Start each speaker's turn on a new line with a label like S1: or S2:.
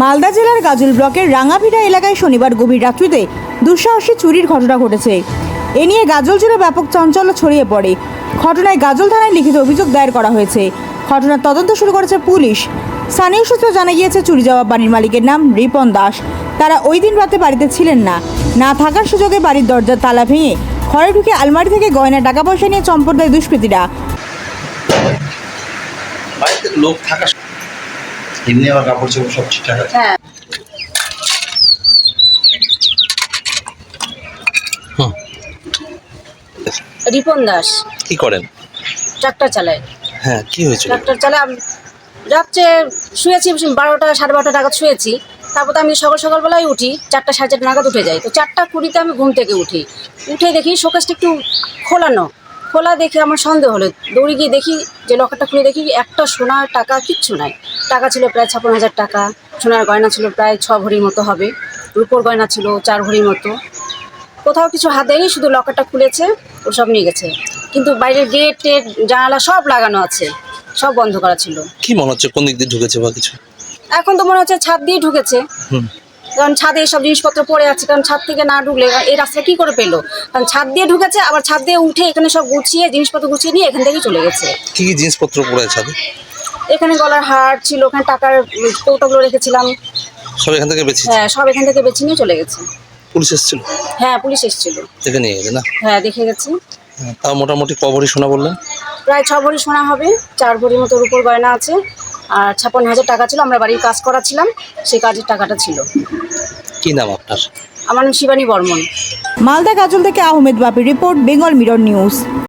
S1: মালদা জেলার গাজল ব্লকের রাঙাভিটা এলাকায় শনিবার গভীর রাত্রিতে দুঃসাহসী চুরির ঘটনা ঘটেছে। এ নিয়ে গাজল জুড়ে ব্যাপক চাঞ্চল্য ছড়িয়ে পড়ে। ঘটনায় গাজল থানায় লিখিত অভিযোগ দায়ের করা হয়েছে। ঘটনার তদন্ত শুরু করেছে পুলিশ। স্থানীয় সূত্রে জানা গিয়েছে, চুরি যাওয়া বাড়ির মালিকের নাম রিপন দাস। তারা ওই দিন রাতে বাড়িতে ছিলেন না। না থাকার সুযোগে বাড়ির দরজার তালা ভেঙে ঘরে ঢুকে আলমারি থেকে গয়না, টাকা পয়সা নিয়ে চম্পট দেয় দুষ্কৃতীরা।
S2: লোক থাকা এমনি আমার কাপড় চোপড় সব ঠিকঠাক আছে।
S3: হ্যাঁ। রিপন দাস।
S4: কি করেন?
S3: ট্রাক্টর চালায়।
S4: হ্যাঁ কি হয়েছিল?
S3: ট্রাক্টর চালায় আমি রাত্রে শুয়েছি বারোটা সাড়ে বারোটা নাগাদ শুয়েছি। তারপর তো আমি সকাল সকালবেলায় উঠি চারটা সাড়ে চারটা নাগাদ উঠে যাই। তো চারটা কুড়িতে আমি ঘুম থেকে উঠি। উঠে দেখি শোকেসটা একটু খোলানো। খোলা দেখে আমার সন্দেহ হলো। দৌড়ে গিয়ে দেখি যে লকারটা খুলে দেখি একটা সোনার টাকা কিচ্ছু নাই। টাকা ছিল প্রায় ছাপ্পান্ন হাজার টাকা সোনার গয়না ছিল প্রায় ছ ভরির মতো হবে রূপোর গয়না ছিল চার ভরির মতো। কোথাও কিছু হাত দেয়নি শুধু লকারটা খুলেছে ও সব নিয়ে গেছে। কিন্তু বাইরের গেট টেট জানালা সব লাগানো আছে সব বন্ধ করা ছিল।
S4: কি মনে হচ্ছে কোন দিক দিয়ে ঢুকেছে বা কিছু?
S3: এখন তো মনে হচ্ছে ছাদ দিয়ে ঢুকেছে। কারণ ছাদে সব জিনিসপত্র পড়ে আছে কারণ ছাদ থেকে না ঢুকলে এই রাস্তা কি করে পেল? কারণ ছাদ দিয়ে ঢুকেছে আবার ছাদ দিয়ে উঠে এখানে সব গুছিয়ে জিনিসপত্র গুছিয়ে নিয়ে এখান থেকেই চলে গেছে।
S4: কি কি জিনিসপত্র পড়ে আছে ছাদে?
S3: এখানে গলার হার ছিল ওখানে টাকার কৌটোগুলো রেখেছিলাম।
S4: সব এখান থেকে বেশি
S3: হ্যাঁ সব এখান থেকে বেছে নিয়ে চলে গেছে।
S4: পুলিশ এসেছিল?
S3: হ্যাঁ পুলিশ এসেছিল।
S4: দেখে নিয়ে গেছে না?
S3: হ্যাঁ দেখে গেছি।
S4: হ্যাঁ, তাও মোটামুটি কবরই শোনা বললেন?
S3: প্রায় ছ ভরি সোনা হবে চার ভরি মতো রূপোর গয়না আছে। আর ছাপ্পান্ন হাজার টাকা ছিল আমরা বাড়ির কাজ করাছিলাম সেই কাজের টাকাটা ছিল।
S4: কি নাম আপনার?
S3: আমার নাম শিবানী বর্মন।
S1: মালদা গাজল থেকে Ahmed Bapi report Bengal Mirror News.